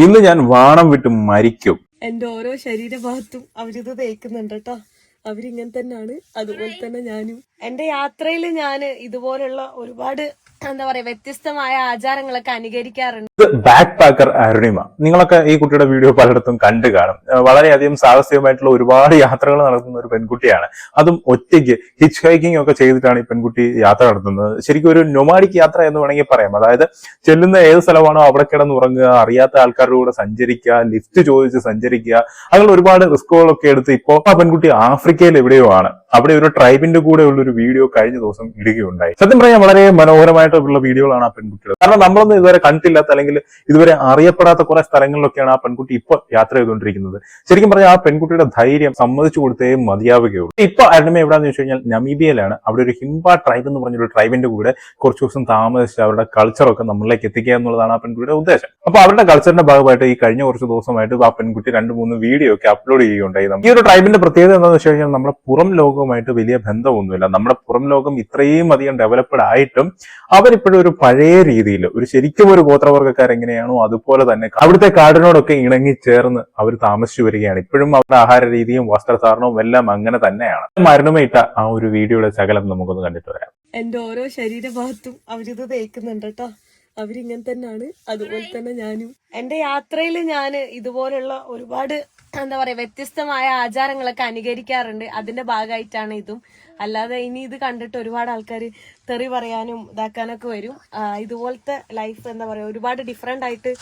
ഇന്ന് ഞാൻ വാണം വിട്ട് മരിക്കും. എന്റെ ഓരോ ശരീരഭാഗത്തും അവരിത് തേക്കുന്നുണ്ട് കേട്ടോ. അവരിങ്ങനെ തന്നെയാണ്. അതുപോലെ തന്നെ ഞാനും. എന്റെ യാത്രയിൽ ഞാൻ ഇതുപോലുള്ള ഒരുപാട് എന്താ പറയാ വ്യത്യസ്തമായ ആചാരങ്ങളൊക്കെ അനുകരിക്കാറുണ്ട്. ബാക്ക് പാക്കർ അരുണിമ നിങ്ങളൊക്കെ ഈ കുട്ടിയുടെ വീഡിയോ പലയിടത്തും കണ്ടു കാണും. വളരെയധികം സാഹസികമായിട്ടുള്ള ഒരുപാട് യാത്രകൾ നടത്തുന്ന ഒരു പെൺകുട്ടിയാണ്. അതും ഒറ്റയ്ക്ക് ഹിച്ച് ഹൈക്കിംഗ് ഒക്കെ ചെയ്തിട്ടാണ് ഈ പെൺകുട്ടി യാത്ര നടത്തുന്നത്. ശരിക്കും ഒരു നൊമാഡിക് യാത്ര എന്ന് വേണമെങ്കിൽ പറയാം. അതായത് ചെല്ലുന്ന ഏത് സ്ഥലമാണോ അവിടെ കിടന്ന് ഉറങ്ങുക അറിയാത്ത ആൾക്കാരുടെ കൂടെ സഞ്ചരിക്കുക ലിഫ്റ്റ് ചോദിച്ച് സഞ്ചരിക്കുക അങ്ങനെ ഒരുപാട് റിസ്കുകളൊക്കെ എടുത്ത് ഇപ്പോൾ ആ പെൺകുട്ടി ആഫ്രിക്കയിൽ എവിടെയോ ആണ്. അവിടെ ഒരു ട്രൈബിന്റെ കൂടെ ഉള്ള ഒരു വീഡിയോ കഴിഞ്ഞ ദിവസം ഇടുകയുണ്ടായി. സത്യം പറയാൻ വളരെ മനോഹരമായിട്ടുള്ള വീഡിയോകളാണ് ആ പെൺകുട്ടികൾ കാരണം നമ്മളൊന്നും ഇതുവരെ കണ്ടില്ലാത്ത അല്ലെങ്കിൽ ഇതുവരെ അറിയപ്പെടാത്ത കുറെ സ്ഥലങ്ങളിലൊക്കെയാണ് ആ പെൺകുട്ടി ഇപ്പൊ യാത്ര ചെയ്തുകൊണ്ടിരിക്കുന്നത്. ശരിക്കും പറഞ്ഞാൽ ആ പെൺകുട്ടിയുടെ ധൈര്യം സമ്മതിച്ചു കൊടുത്തേ മതിയാവുകയുള്ളൂ. ഇപ്പൊ അരുണിമ എവിടെയാന്ന് വെച്ച് കഴിഞ്ഞാൽ നമീബിയയിലാണ്. അവിടെ ഒരു ഹിംബ ട്രൈബ് എന്ന് പറഞ്ഞൊരു ട്രൈബിന്റെ കൂടെ കുറച്ച് ദിവസം താമസിച്ച് അവരുടെ കൾച്ചറൊക്കെ നമ്മളിലേക്ക് എത്തിക്കുക എന്നുള്ളതാണ് ആ പെൺകുട്ടിയുടെ ഉദ്ദേശം. അപ്പൊ അവരുടെ കൾച്ചറിന്റെ ഭാഗമായിട്ട് ഈ കഴിഞ്ഞ കുറച്ച് ദിവസമായിട്ട് ആ പെൺകുട്ടി രണ്ട് മൂന്ന് വീഡിയോ ഒക്കെ അപ്ലോഡ് ചെയ്യുകയുണ്ടായി. ഈ ഒരു ട്രൈബിന്റെ പ്രത്യേകത എന്താണെന്ന് വെച്ച് കഴിഞ്ഞാൽ നമ്മുടെ പുറം ലോകവുമായിട്ട് വലിയ ബന്ധമൊന്നുമില്ല. നമ്മുടെ പുറം ലോകം ഇത്രയും അധികം ഡെവലപ്ഡ് ആയിട്ടും അവരിപ്പോഴും ഒരു പഴയ രീതിയിൽ ഒരു ശരിക്കും ഒരു ഗോത്രവർഗക്കാർ എങ്ങനെയാണോ അതുപോലെ തന്നെ അവിടുത്തെ കാടിനോടൊക്കെ ഇണങ്ങി ചേർന്ന് അവർ താമസിച്ചു വരികയാണ്. ഇപ്പോഴും അവരുടെ ആഹാര രീതിയും വസ്ത്രധാരണവും എല്ലാം അങ്ങനെ തന്നെയാണ്. മരണമേറ്റ ആ ഒരു വീഡിയോയുടെ ശകലം നമുക്കൊന്ന് കണ്ടിട്ട് വരാം. എന്റെ ഓരോ ശരീരഭാഗത്തും അവരിത് തേക്കുന്നുണ്ട് കേട്ടോ അവരിങ്ങനെ തന്നെയാണ്. അതുപോലെ തന്നെ ഞാനും. എന്റെ യാത്രയിൽ ഞാൻ ഇതുപോലുള്ള ഒരുപാട് എന്താ പറയാ വ്യത്യസ്തമായ ആചാരങ്ങളൊക്കെ അനുകരിക്കാറുണ്ട്. അതിന്റെ ഭാഗമായിട്ടാണ് ഇതും. അല്ലാതെ ഇനി ഇത് കണ്ടിട്ട് ഒരുപാട് ആൾക്കാർ തെറി പറയാനും ഇതാക്കാനൊക്കെ വരും. ഇതുപോലത്തെ ലൈഫ് എന്താ പറയുക ഒരുപാട് ഡിഫറെന്റ് ആയിട്ട്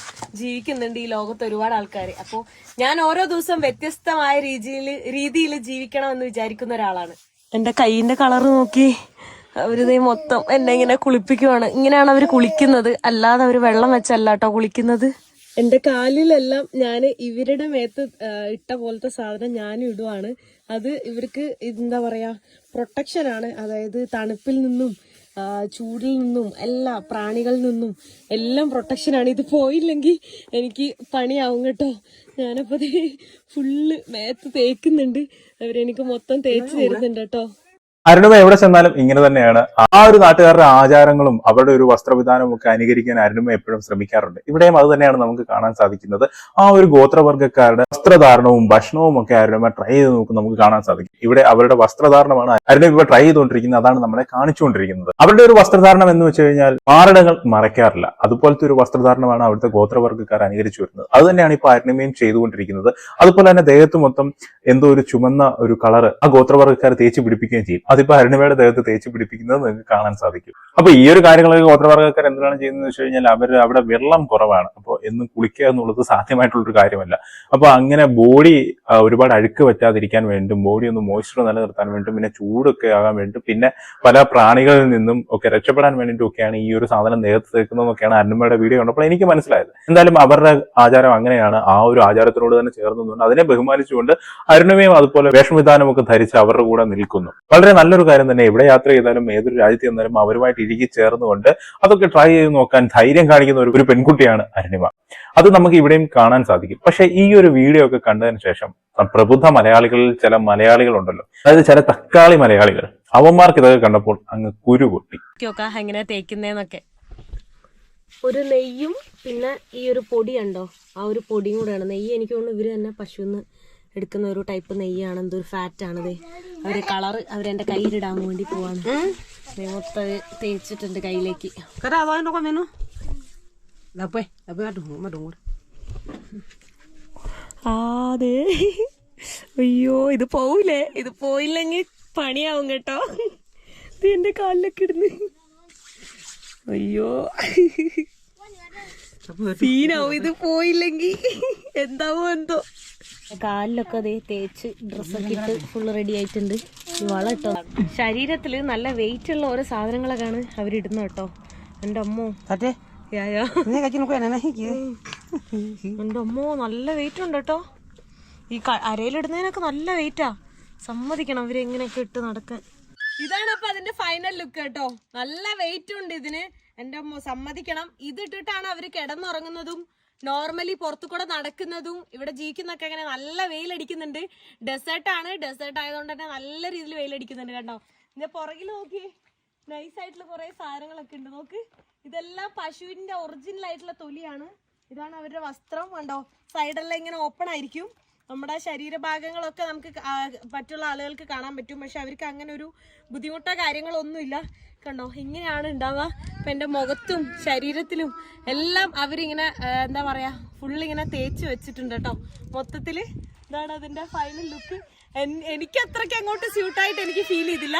ജീവിക്കുന്നുണ്ട് ഈ ലോകത്ത് ഒരുപാട് ആൾക്കാർ അപ്പോൾ ഞാൻ ഓരോ ദിവസം വ്യത്യസ്തമായ രീതിയിൽ രീതിയിൽ ജീവിക്കണമെന്ന് വിചാരിക്കുന്ന ഒരാളാണ്. എന്റെ കൈയിന്റെ കളർ നോക്കി അവരിത് മൊത്തം എന്നെ ഇങ്ങനെ കുളിപ്പിക്കുവാണ്. ഇങ്ങനെയാണ് അവർ കുളിക്കുന്നത്. അല്ലാതെ അവർ വെള്ളം വെച്ചല്ല കേട്ടോ കുളിക്കുന്നത്. എന്റെ കാലിലെല്ലാം ഞാൻ ഇവരുടെ മേത്ത് ഇട്ട പോലത്തെ സാധനം ഞാനും ഇടുവാണ്. അത് ഇവർക്ക് എന്താ പറയാ പ്രൊട്ടക്ഷനാണ് അതായത് തണുപ്പിൽ നിന്നും ചൂടിൽ നിന്നും എല്ലാ പ്രാണികളിൽ നിന്നും എല്ലാം പ്രൊട്ടക്ഷനാണ് ഇത് പോയില്ലെങ്കിൽ എനിക്ക് പണിയാവും കേട്ടോ. ഞാനപ്പോ ഫുള്ള് മേത്ത് തേക്കുന്നുണ്ട്. അവരെനിക്ക് മൊത്തം തേച്ച് തരുന്നുണ്ട് കേട്ടോ. അരുണിമ എവിടെ ചെന്നാലും ഇങ്ങനെ തന്നെയാണ്. ആ ഒരു നാട്ടുകാരുടെ ആചാരങ്ങളും അവരുടെ ഒരു വസ്ത്രവിധാനവും ഒക്കെ അനുകരിക്കാൻ അരുണിമ എപ്പോഴും ശ്രമിക്കാറുണ്ട്. ഇവിടെയും അത് തന്നെയാണ് നമുക്ക് കാണാൻ സാധിക്കുന്നത്. ആ ഒരു ഗോത്രവർഗക്കാരുടെ വസ്ത്രധാരണവും ഭക്ഷണവും ഒക്കെ അരുണിമ ട്രൈ ചെയ്ത് നോക്കും നമുക്ക് കാണാൻ സാധിക്കും. ഇവിടെ അവരുടെ വസ്ത്രധാരണമാണ് അരുണിമ ഇപ്പൊ ട്രൈ ചെയ്തുകൊണ്ടിരിക്കുന്നത്. അതാണ് നമ്മളെ കാണിച്ചുകൊണ്ടിരിക്കുന്നത്. അവരുടെ ഒരു വസ്ത്രധാരണം എന്ന് വെച്ച് കഴിഞ്ഞാൽ മാരടങ്ങൾ മറയ്ക്കാറില്ല. അതുപോലത്തെ ഒരു വസ്ത്രധാരണമാണ് അവിടുത്തെ ഗോത്രവർഗക്കാർ അനുകരിച്ചു വരുന്നത്. അത് തന്നെയാണ് ഇപ്പൊ അരുണിമയും ചെയ്തുകൊണ്ടിരിക്കുന്നത്. അതുപോലെ തന്നെ ദേഹത്ത് മൊത്തം എന്തോ ഒരു ചുമന്ന ഒരു കളർ ആ ഗോത്രവർഗക്കാർ തേച്ച് പിടിപ്പിക്കുകയും ചെയ്യും. അതിപ്പോ അരുണിമയുടെ ദേഹത്ത് തേച്ച് പിടിപ്പിക്കുന്നത് നിങ്ങൾക്ക് കാണാൻ സാധിക്കും. അപ്പൊ ഈ ഒരു കാര്യങ്ങളൊക്കെ ഗോത്രവർഗക്കാർ എന്താണ് ചെയ്യുന്നത് വെച്ച് കഴിഞ്ഞാൽ അവർ അവിടെ വെള്ളം കുറവാണ്. അപ്പോൾ എന്നും കുളിക്കുക എന്നുള്ളത് സാധ്യമായിട്ടുള്ളൊരു കാര്യമല്ല. അപ്പൊ അങ്ങനെ ബോഡി ഒരുപാട് അഴുക്ക് പറ്റാതിരിക്കാൻ വേണ്ടും ബോഡി ഒന്ന് മോയ്സ്ചർ നിലനിർത്താൻ വേണ്ടും പിന്നെ ചൂടൊക്കെ ആകാൻ വേണ്ടും പിന്നെ പല പ്രാണികളിൽ നിന്നും ഒക്കെ രക്ഷപ്പെടാൻ വേണ്ടിയിട്ടൊക്കെയാണ് ഈ ഒരു സാധനം നേരത്തെ തേക്കുന്നതെന്നൊക്കെയാണ് അന്നമ്മയുടെ വീഡിയോ കണ്ടപ്പോൾ എനിക്ക് മനസ്സിലായത്. എന്തായാലും അവരുടെ ആചാരം അങ്ങനെയാണ് ആ ഒരു ആചാരത്തിനോട് തന്നെ ചേർന്നുകൊണ്ട് അതിനെ ബഹുമാനിച്ചുകൊണ്ട് അരുണിമയും അതുപോലെ വേഷവിധാനമൊക്കെ ധരിച്ച് അവരുടെ കൂടെ നിൽക്കുന്നു. വളരെ നല്ലൊരു കാര്യം തന്നെ എവിടെ യാത്ര ചെയ്താലും ഏതൊരു രാജ്യത്ത് ചെന്നാലും അവരുമായിട്ട് ഇഴുകി ചേർന്നുകൊണ്ട് അതൊക്കെ ട്രൈ ചെയ്ത് നോക്കാൻ ധൈര്യം കാണിക്കുന്ന ഒരു പെൺകുട്ടിയാണ് അരുണിമ. അത് നമുക്ക് ഇവിടെയും കാണാൻ സാധിക്കും. പക്ഷെ ഈ ഒരു വീഡിയോ ഒക്കെ കണ്ടതിന് ശേഷം പ്രബുദ്ധ മലയാളികളിൽ ചില മലയാളികൾ ഉണ്ടല്ലോ അതായത് ചില തക്കാളി മലയാളികൾ. അവന്മാർക്ക് ഇതൊക്കെ കണ്ടപ്പോൾ അങ്ങ് കുരു പൊട്ടി. എങ്ങനെ തേക്കുന്നേന്നൊക്കെ. ഒരു നെയ്യും പിന്നെ ഈ ഒരു പൊടി ഉണ്ടോ ആ ഒരു പൊടിയും കൂടെയാണ്. നെയ്യ് എനിക്ക് തോന്നുന്നു ഇവർ തന്നെ പശുന്ന് എടുക്കുന്ന ഒരു ടൈപ്പ് നെയ്യാണ്. എന്തോ ഒരു ഫാറ്റ് ആണത്. അവരെ കളറ് അവരെന്റെ കയ്യിലിടാൻ വേണ്ടി പോവാണ്. മൊത്തം തേച്ചിട്ടുണ്ട് കയ്യിലേക്ക്. La pues, la pues adu ma dungur. അതെ. അയ്യോ ഇത് പോവില്ലേ ഇത് പോയില്ലെങ്കിൽ പണിയാവും കേട്ടോ. ഇത് എന്റെ കാലിലൊക്കെ ഇടുന്നു. അയ്യോ. സീനാവും ഇത് പോയില്ലെങ്കിൽ. എന്താവോ എന്തോ. കാലിലൊക്കെ അതേ തേച്ച് ഡ്രസ്സൊക്കെ ഇട്ട് ഫുള്ള് റെഡി ആയിട്ടുണ്ട്. വളം ഇട്ടോ ശരീരത്തിൽ നല്ല വെയിറ്റ് ഉള്ള ഓരോ സാധനങ്ങളൊക്കെയാണ് അവരിടുന്നത് കേട്ടോ. എന്റെ അമ്മോ. Tate. എന്റെ അമ്മോ നല്ല വെയിറ്റ് ഉണ്ട് കേട്ടോ. ഈ അരയിലിടുന്നതിനൊക്കെ നല്ല വെയിറ്റാ സമ്മതിക്കണം അവർ എങ്ങനെയൊക്കെ ഇട്ട് നടക്കാൻ. ഇതാണ് അപ്പൊ അതിന്റെ ഫൈനൽ ലുക്ക് കേട്ടോ. നല്ല വെയിറ്റ് ഉണ്ട് ഇതിന്. എന്റെ അമ്മ സമ്മതിക്കണം. ഇതിട്ടിട്ടാണ് അവർ കിടന്നുറങ്ങുന്നതും നോർമലി പുറത്തു കൂടെ നടക്കുന്നതും ഇവിടെ ജീവിക്കുന്നൊക്കെ അങ്ങനെ നല്ല വെയിലടിക്കുന്നുണ്ട് ഡെസേർട്ട് ആണ്. ഡെസേർട്ട് ആയതുകൊണ്ട് തന്നെ നല്ല രീതിയിൽ വെയിലടിക്കുന്നുണ്ട് കേട്ടോ. ഇതിന്റെ പുറകിൽ നോക്കി. നൈസ് ആയിട്ടുള്ള കുറെ സാധനങ്ങളൊക്കെ ഉണ്ട്. നോക്ക്. ഇതെല്ലാം പശുവിന്റെ ഒറിജിനൽ ആയിട്ടുള്ള തൊലിയാണ്. ഇതാണ് അവരുടെ വസ്ത്രം. കണ്ടോ? സൈഡെല്ലാം ഇങ്ങനെ ഓപ്പൺ ആയിരിക്കും. നമ്മുടെ ശരീരഭാഗങ്ങളൊക്കെ നമുക്ക് മറ്റുള്ള ആളുകൾക്ക് കാണാൻ പറ്റും. പക്ഷെ അവർക്ക് അങ്ങനെ ഒരു ബുദ്ധിമുട്ടോ കാര്യങ്ങളൊന്നുമില്ല കണ്ടോ? ഇങ്ങനെയാണ് ഉണ്ടാവുക. ഇപ്പം എന്റെ മുഖത്തും ശരീരത്തിലും എല്ലാം അവരിങ്ങനെ എന്താ പറയാ ഫുള്ള് ഇങ്ങനെ തേച്ച് വെച്ചിട്ടുണ്ട് കേട്ടോ. മൊത്തത്തിൽ ഇതാണ് അതിന്റെ ഫൈനൽ ലുക്ക് എനിക്ക് അത്രയ്ക്ക് അങ്ങോട്ട് സ്യൂട്ടായിട്ട് എനിക്ക് ഫീൽ ചെയ്തില്ല.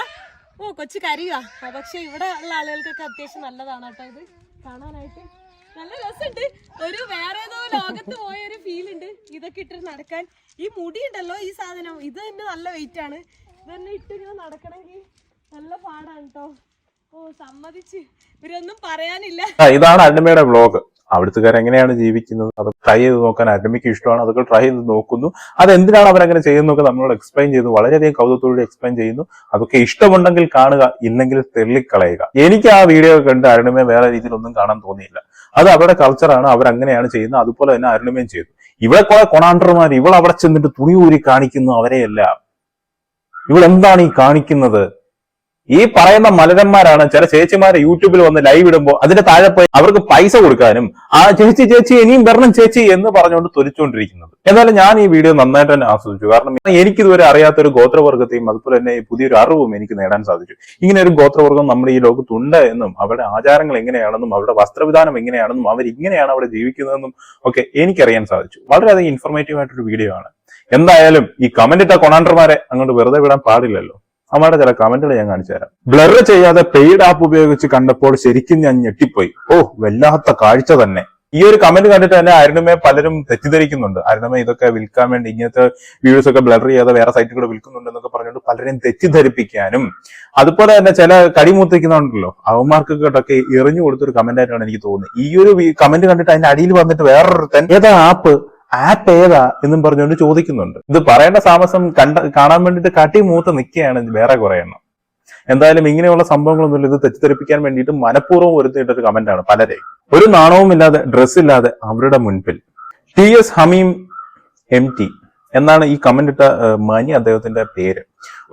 ഓ കൊച്ചു കരിയാ പക്ഷെ ഇവിടെ ഉള്ള ആളുകൾക്കൊക്കെ അത്യാവശ്യം നല്ലതാണ് കേട്ടോ ഇത്. കാണാനായിട്ട് നല്ല രസമുണ്ട്. ഒരു വേറെ ഏതോ ലോകത്ത് പോയ ഒരു ഫീൽ ഉണ്ട്. ഇതൊക്കെ ഇട്ട് നടക്കാൻ. ഈ മുടി ഉണ്ടല്ലോ ഈ സാധനം. ഇത് തന്നെ നല്ല വെയിറ്റ് ആണ്. ഇത് തന്നെ ഇട്ടിങ്ങനെ നടക്കണമെങ്കിൽ നല്ല പാടാണ് കേട്ടോ. ഓ സമ്മതിച്ച്. ഇവരൊന്നും പറയാനില്ല. ഇതാണ് അന്നമ്മയുടെ വ്ളോഗ് അവിടുത്തുകാർ എങ്ങനെയാണ് ജീവിക്കുന്നത്? അത് ട്രൈ ചെയ്ത് നോക്കാൻ അരുണിമയ്ക്ക് ഇഷ്ടമാണ്. അതൊക്കെ ട്രൈ ചെയ്ത് നോക്കുന്നു. അത് എന്തിനാണ് അവരങ്ങനെ ചെയ്യുന്നതൊക്കെ നമ്മളോട് എക്സ്പ്ലെയിൻ ചെയ്തു വളരെയധികം കൗതുകത്തോടെ എക്സ്പ്ലെയിൻ ചെയ്യുന്നു. അതൊക്കെ ഇഷ്ടമുണ്ടെങ്കിൽ കാണുക ഇല്ലെങ്കിൽ തെള്ളിക്കളയുക. എനിക്ക് ആ വീഡിയോ കണ്ട് അരുണിമയെ വേറെ രീതിയിലൊന്നും കാണാൻ തോന്നിയില്ല. അത് അവരുടെ കൾച്ചറാണ് അവരങ്ങനെയാണ് ചെയ്യുന്നത്. അതുപോലെ തന്നെ അരുണിമയും ചെയ്തു. ഇവിടെ കുറെ കൊണാണ്ടർമാർ ഇവൾ അവിടെ ചെന്നിട്ട് തുണി ഊരി കാണിക്കുന്നു അവരെയല്ല. ഇവൾ എന്താണ് ഈ കാണിക്കുന്നത്? ഈ പറയുന്ന മലരന്മാരാണ് ചില ചേച്ചിമാരെ യൂട്യൂബിൽ വന്ന് ലൈവ് ഇടുമ്പോൾ അതിന്റെ താഴെ പോയി അവർക്ക് പൈസ കൊടുക്കാനും ആ ചേച്ചി ചേച്ചി ഇനിയും വരണം ചേച്ചി എന്ന് പറഞ്ഞുകൊണ്ട് തൊലിച്ചുകൊണ്ടിരിക്കുന്നത് എന്നാലും ഞാൻ ഈ വീഡിയോ നന്നായിട്ട് തന്നെ ആസ്വദിച്ചു. കാരണം എനിക്കിതുവരെ അറിയാത്ത ഒരു ഗോത്രവർഗത്തെയും അതുപോലെ തന്നെ പുതിയൊരു അറിവും എനിക്ക് നേടാൻ സാധിച്ചു. ഇങ്ങനെ ഒരു ഗോത്രവർഗം നമ്മുടെ ഈ ലോകത്തുണ്ട് എന്നും അവരുടെ ആചാരങ്ങൾ എങ്ങനെയാണെന്നും അവരുടെ വസ്ത്രവിധാനം എങ്ങനെയാണെന്നും അവർ ഇങ്ങനെയാണ് അവിടെ ജീവിക്കുന്നതെന്നും ഒക്കെ എനിക്കറിയാൻ സാധിച്ചു. വളരെയധികം ഇൻഫോർമേറ്റീവ് ആയിട്ടൊരു വീഡിയോ ആണ്. എന്തായാലും ഈ കമന്റ് ഇട്ട കൊണാണ്ടർമാരെ അങ്ങോട്ട് വെറുതെ വിടാൻ പാടില്ലല്ലോ. അവരുടെ ചില കമന്റുകൾ ഞാൻ കാണിച്ചു തരാം. ബ്ലർ ചെയ്യാതെ പെയ്ഡ് ആപ്പ് ഉപയോഗിച്ച് കണ്ടപ്പോൾ ശരിക്കും ഞാൻ ഞെട്ടിപ്പോയി. ഓ വല്ലാത്ത കാഴ്ച തന്നെ. ഈ ഒരു കമന്റ് കണ്ടിട്ട് തന്നെ അരുണമേ പലരും തെറ്റിദ്ധരിക്കുന്നുണ്ട്. അരുണമേ ഇതൊക്കെ വിൽക്കാൻ വേണ്ടി ഇങ്ങനത്തെ വീഡിയോസ് ഒക്കെ ബ്ലർ ചെയ്യാതെ വേറെ സൈറ്റുകൾ വിൽക്കുന്നുണ്ട് എന്നൊക്കെ പറഞ്ഞുകൊണ്ട് പലരെയും തെറ്റിദ്ധരിപ്പിക്കാനും. അതുപോലെ തന്നെ ചില കടിമൂത്തിക്കുന്നുണ്ടല്ലോ അവന്മാർക്കൊക്കെ എറിഞ്ഞു കൊടുത്തൊരു കമന്റ് ആയിട്ടാണ് എനിക്ക് തോന്നുന്നത്. ഈ ഒരു കമന്റ് കണ്ടിട്ട് അതിന്റെ അടിയിൽ വന്നിട്ട് വേറൊരുത്തൻ ഏതാ ആപ്പ് ആപ്പ് ഏതാ എന്നും പറഞ്ഞുകൊണ്ട് ചോദിക്കുന്നുണ്ട്. ഇത് പറയേണ്ട താമസം കണ്ട കാണാൻ വേണ്ടിയിട്ട് കട്ടി മൂത്ത് നിൽക്കുകയാണ് വേറെ കുറെ എണ്ണം. എന്തായാലും ഇങ്ങനെയുള്ള സംഭവങ്ങളൊന്നുമില്ല. ഇത് തെറ്റിദ്ധരിപ്പിക്കാൻ വേണ്ടിയിട്ട് മനഃപൂർവം ഒരുത്തിയിട്ടൊരു കമന്റാണ് പലരെയും. ഒരു നാണവും ഇല്ലാതെ ഡ്രസ് ഇല്ലാതെ അവരുടെ മുൻപിൽ. T S Hameem M T എന്നാണ് ഈ കമന്റ് ഇട്ട മാനി അദ്ദേഹത്തിന്റെ പേര്.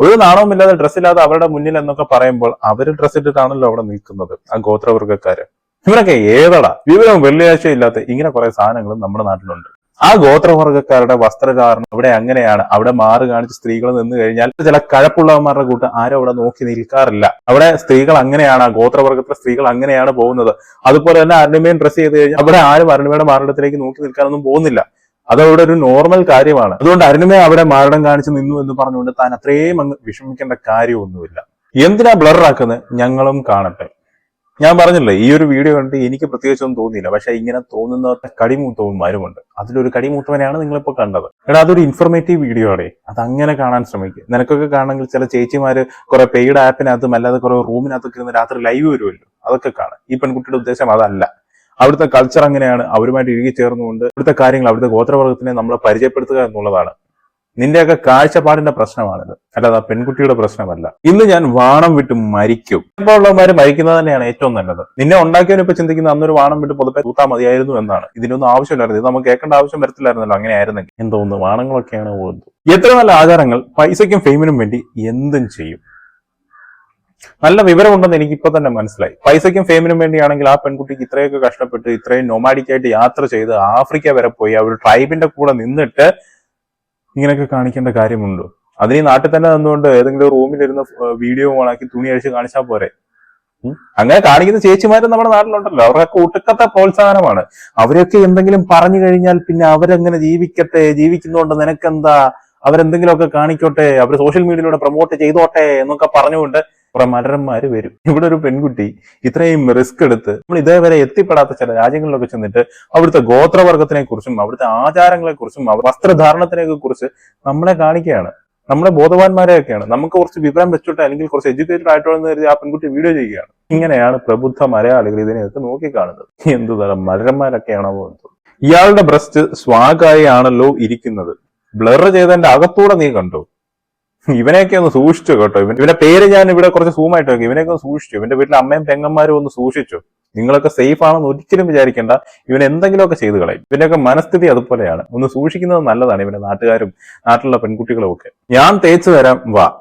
ഒരു നാണവും ഇല്ലാതെ ഡ്രസ് ഇല്ലാതെ അവരുടെ മുന്നിൽ എന്നൊക്കെ പറയുമ്പോൾ അവർ ഡ്രസ് ഇട്ടിട്ടാണല്ലോ അവിടെ നിൽക്കുന്നത് ആ ഗോത്രവർഗക്കാര് ഇവരൊക്കെ ഏതടാ? വിവരം വെള്ളിയാഴ്ച ഇല്ലാത്ത ഇങ്ങനെ കുറെ സാധനങ്ങളും നമ്മുടെ നാട്ടിലുണ്ട്. ആ ഗോത്രവർഗക്കാരുടെ വസ്ത്രധാരണം അവിടെ അങ്ങനെയാണ്. അവിടെ മാറ് കാണിച്ച് സ്ത്രീകൾ നിന്ന് കഴിഞ്ഞാൽ ചില കഴപ്പുള്ളവന്മാരുടെ കൂട്ടം ആരും അവിടെ നോക്കി നിൽക്കാറില്ല. അവിടെ സ്ത്രീകൾ അങ്ങനെയാണ് ആ ഗോത്രവർഗത്തിലെ സ്ത്രീകൾ അങ്ങനെയാണ് പോകുന്നത്. അതുപോലെ തന്നെ അരുണിമയും ഡ്രസ്സ് ചെയ്ത് കഴിഞ്ഞാൽ അവിടെ ആരും അരുണിമയുടെ മാറിടത്തിലേക്ക് നോക്കി നിൽക്കാനൊന്നും പോകുന്നില്ല. അതവിടെ ഒരു നോർമൽ കാര്യമാണ്. അതുകൊണ്ട് അരുണിമയെ അവിടെ മാറിടം കാണിച്ച് നിന്നു എന്ന് പറഞ്ഞുകൊണ്ട് താൻ അത്രയും അങ്ങ് വിഷമിക്കേണ്ട കാര്യമൊന്നുമില്ല. എന്തിനാ ബ്ലറാക്കുന്നത് ഞങ്ങളും കാണട്ടെ. ഞാൻ പറഞ്ഞില്ലേ ഈ ഒരു വീഡിയോ കണ്ട് എനിക്ക് പ്രത്യേകിച്ചൊന്നും തോന്നിയില്ല. പക്ഷെ ഇങ്ങനെ തോന്നുന്ന കടിമൂത്തവന്മാരുമുണ്ട്. അതിലൊരു കടിമൂത്തവനെയാണ് നിങ്ങളിപ്പോ കണ്ടത്. എടാ അതൊരു ഇൻഫർമേറ്റീവ് വീഡിയോ ആണ് അത് അങ്ങനെ കാണാൻ ശ്രമിക്കുക നിനക്കൊക്കെ കാണണമെങ്കിൽ ചില ചേച്ചിമാര് കുറെ പെയ്ഡ് ആപ്പിനകത്തും അല്ലാതെ കുറെ റൂമിനകത്തൊക്കെ ഇരുന്ന് രാത്രി ലൈവ് വരുമല്ലോ. അതൊക്കെ കാണാം. ഈ പെൺകുട്ടിയുടെ ഉദ്ദേശം അതല്ല. അവിടുത്തെ കൾച്ചർ അങ്ങനെയാണ്. അവരുമായിട്ട് ഇഴുകി ചേർന്നുകൊണ്ട് ഇവിടുത്തെ കാര്യങ്ങൾ അവിടുത്തെ ഗോത്രവർഗത്തിനെ നമ്മളെ പരിചയപ്പെടുത്തുക എന്നുള്ളതാണ്. നിന്റെയൊക്കെ കാഴ്ചപ്പാടിന്റെ പ്രശ്നമാണിത്. അല്ലാതെ പെൺകുട്ടിയുടെ പ്രശ്നമല്ല. ഇന്ന് ഞാൻ വാണം വിട്ട് മരിക്കും. ഇപ്പോൾ ഉള്ളവന്മാര് മരിക്കുന്നത് തന്നെയാണ് ഏറ്റവും നല്ലത്. നിന്നെ ഉണ്ടാക്കിയവൻ ഇപ്പൊ ചിന്തിക്കുന്ന അന്നൊരു വാണം വിട്ട് പൊതുവെ തൂത്താ മതിയായിരുന്നു എന്നാണ്. ഇതിനൊന്നും ആവശ്യമില്ലായിരുന്നു. ഇത് നമുക്ക് കേൾക്കേണ്ട ആവശ്യം വരത്തില്ലായിരുന്നല്ലോ അങ്ങനെ ആയിരുന്നെങ്കിൽ. എന്തോന്ന് വാണങ്ങളൊക്കെയാണ് പോകുന്നത് എത്ര നല്ല ആചാരങ്ങൾ പൈസയ്ക്കും ഫെയിമിനും വേണ്ടി എന്തും ചെയ്യും. നല്ല വിവരമുണ്ടെന്ന് എനിക്ക് ഇപ്പൊ തന്നെ മനസ്സിലായി. പൈസയ്ക്കും ഫെയിമിനും വേണ്ടിയാണെങ്കിൽ ആ പെൺകുട്ടിക്ക് ഇത്രയൊക്കെ കഷ്ടപ്പെട്ട് ഇത്രയും നൊമാഡിക്കായിട്ട് യാത്ര ചെയ്ത് ആഫ്രിക്ക വരെ പോയി ആ ഒരു ട്രൈബിന്റെ കൂടെ നിന്നിട്ട് ഇങ്ങനെയൊക്കെ കാണിക്കേണ്ട കാര്യമുണ്ടോ? അതിന് നാട്ടിൽ തന്നെ നിന്നുകൊണ്ട് ഏതെങ്കിലും റൂമിലിരുന്ന് വീഡിയോ ഓണാക്കി തുണി അഴിച്ച് കാണിച്ചാൽ പോരെ? അങ്ങനെ കാണിക്കുന്ന ചേച്ചിമാരും നമ്മുടെ നാട്ടിലുണ്ടല്ലോ. അവർക്കൊക്കെ ഒട്ടുക്കത്തെ പ്രോത്സാഹനമാണ്. അവരൊക്കെ എന്തെങ്കിലും പറഞ്ഞു കഴിഞ്ഞാൽ പിന്നെ അവരെങ്ങനെ ജീവിക്കട്ടെ? ജീവിക്കുന്നതുകൊണ്ട് നിനക്കെന്താ? അവരെന്തെങ്കിലുമൊക്കെ കാണിക്കോട്ടെ? അവർ സോഷ്യൽ മീഡിയയിലൂടെ പ്രൊമോട്ട് ചെയ്തോട്ടെ എന്നൊക്കെ പറഞ്ഞുകൊണ്ട് കുറെ മലരന്മാർ വരും. ഇവിടെ ഒരു പെൺകുട്ടി ഇത്രയും റിസ്ക് എടുത്ത് നമ്മൾ ഇതേവരെ എത്തിപ്പെടാത്ത ചില രാജ്യങ്ങളിലൊക്കെ ചെന്നിട്ട് അവിടുത്തെ ഗോത്രവർഗത്തിനെ കുറിച്ചും അവിടുത്തെ ആചാരങ്ങളെ കുറിച്ചും വസ്ത്രധാരണത്തിനെ കുറിച്ച് നമ്മളെ കാണിക്കുകയാണ്. നമ്മളെ ബോധവാന്മാരെയൊക്കെയാണ്. നമുക്ക് കുറച്ച് വിവരം വെച്ചോട്ടെ അല്ലെങ്കിൽ കുറച്ച് എഡ്യൂക്കേറ്റഡ് ആയിട്ടുള്ള കരുതി ആ പെൺകുട്ടി വീഡിയോ ചെയ്യുകയാണ്. ഇങ്ങനെയാണ് പ്രബുദ്ധ മലയാളികൾ ഇതിനെയൊക്കെ നോക്കിക്കാണുന്നത്. എന്ത് തരം മലരന്മാരൊക്കെയാണോ എന്തോ. ഇയാളുടെ ബ്രസ്റ്റ് സ്വാഗായി ആണല്ലോ ഇരിക്കുന്നത്. ബ്ലർ ചെയ്തതിന്റെ അകത്തൂടെ നീ കണ്ടോ? ഇവനെയൊക്കെ ഒന്ന് സൂക്ഷിച്ചു കേട്ടോ. ഇവൻ ഇവന്റെ പേര് ഞാൻ ഇവിടെ കുറച്ച് സൂമായിട്ട് നോക്കി ഇവനെയൊക്കെ ഒന്ന് സൂക്ഷിച്ചു. ഇവന്റെ വീട്ടിലെ അമ്മയും പെങ്ങന്മാരും ഒന്ന് സൂക്ഷിച്ചു. നിങ്ങളൊക്കെ സേഫ് ആണെന്ന് ഒരിക്കലും വിചാരിക്കേണ്ട. ഇവൻ എന്തെങ്കിലുമൊക്കെ ചെയ്തു കളയും. ഇവന്റെയൊക്കെ മനസ്ഥിതി അതുപോലെയാണ്. ഒന്ന് സൂക്ഷിക്കുന്നത് നല്ലതാണ് ഇവന്റെ നാട്ടുകാരും നാട്ടിലുള്ള പെൺകുട്ടികളും ഒക്കെ ഞാൻ തേച്ചു തരാം. വാ.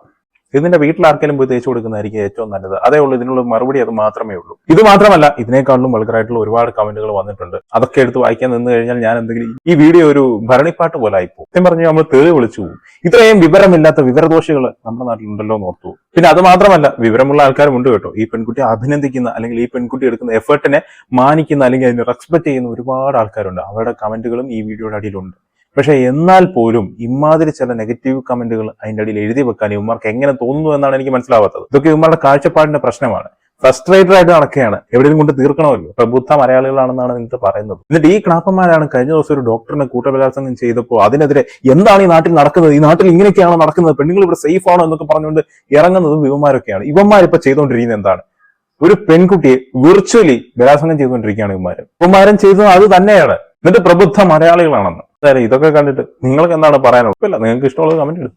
ഇതിന്റെ വീട്ടിൽ ആർക്കെങ്കിലും പോയി തേച്ചു കൊടുക്കുന്നതായിരിക്കും ഏറ്റവും നല്ലത്. അതേ ഉള്ളൂ ഇതിനുള്ള മറുപടി അത് മാത്രമേ ഉള്ളൂ. ഇത് മാത്രമല്ല ഇതിനേക്കാളും വൾക്കറായിട്ടുള്ള ഒരുപാട് കമന്റുകൾ വന്നിട്ടുണ്ട്. അതൊക്കെ എടുത്ത് വായിക്കാൻ നിന്ന് കഴിഞ്ഞാൽ ഞാൻ എന്തെങ്കിലും ഈ വീഡിയോ ഒരു ഭരണിപ്പാട്ട് പോലെ ആയിപ്പോ പോകും. പറഞ്ഞു നമ്മൾ തെളി വിളിച്ചു ഇത്രയും വിവരമില്ലാത്ത വിവരദോഷികൾ നമ്മുടെ നാട്ടിലുണ്ടല്ലോ എന്ന് ഓർത്തു. പിന്നെ അത് മാത്രമല്ല വിവരമുള്ള ആൾക്കാരും ഉണ്ട് കേട്ടോ. ഈ പെൺകുട്ടി അഭിനന്ദിക്കുന്ന അല്ലെങ്കിൽ ഈ പെൺകുട്ടി എടുക്കുന്ന എഫേർട്ടിനെ മാനിക്കുന്ന അല്ലെങ്കിൽ അതിനെ റെസ്പെക്ട് ചെയ്യുന്ന ഒരുപാട് ആൾക്കാരുണ്ട്. അവരുടെ കമന്റുകളും ഈ വീഡിയോയുടെ അടിയിലുണ്ട്. പക്ഷെ എന്നാൽ പോലും ഇമാതിരി ചില നെഗറ്റീവ് കമന്റുകൾ അതിന്റെ അടിയിൽ എഴുതി വെക്കാൻ ഇവന്മാർക്ക് എങ്ങനെ തോന്നുന്നു എന്നാണ് എനിക്ക് മനസ്സിലാവാത്തത്. ഇതൊക്കെ ഇവന്മാരുടെ കാഴ്ചപ്പാടിന്റെ പ്രശ്നമാണ്. ഫ്രസ്ട്രേറ്റഡ് ആയിട്ട് നടക്കുകയാണ്. എവിടെയും കൊണ്ട് തീർക്കണമല്ലോ. പ്രബുദ്ധ മലയാളികളാണെന്നാണ് നിങ്ങൾക്ക് പറയുന്നത്. എന്നിട്ട് ഈ ക്ലാപ്പന്മാരാണ് കഴിഞ്ഞ ദിവസം ഒരു ഡോക്ടറിനെ കൂട്ടബലാത്സംഗം ചെയ്തപ്പോൾ അതിനെതിരെ എന്താണ് ഈ നാട്ടിൽ നടക്കുന്നത്? ഈ നാട്ടിൽ ഇങ്ങനെയൊക്കെയാണോ നടക്കുന്നത്? പെണ്ണുങ്ങൾ ഇവിടെ സേഫ് ആണോ എന്നൊക്കെ പറഞ്ഞുകൊണ്ട് ഇറങ്ങുന്നതും ഇവന്മാരൊക്കെയാണ്. ഇവന്മാരിപ്പോ ചെയ്തുകൊണ്ടിരിക്കുന്നത് എന്താണ്? ഒരു പെൺകുട്ടിയെ വിർച്വലി ബലാത്സംഗം ചെയ്തുകൊണ്ടിരിക്കുകയാണ് ഇവന്മാര്. ഇവന്മാരും ചെയ്തത് അത് തന്നെയാണ്. എന്നിട്ട് പ്രബുദ്ധ മലയാളികളാണെന്ന്. അതായത് ഇതൊക്കെ കണ്ടിട്ട് നിങ്ങൾക്ക് എന്താണ് പറയാനുള്ളത്? ഇല്ല നിങ്ങൾക്ക് ഇഷ്ടമുള്ളത് കമന്റ് ഇടും.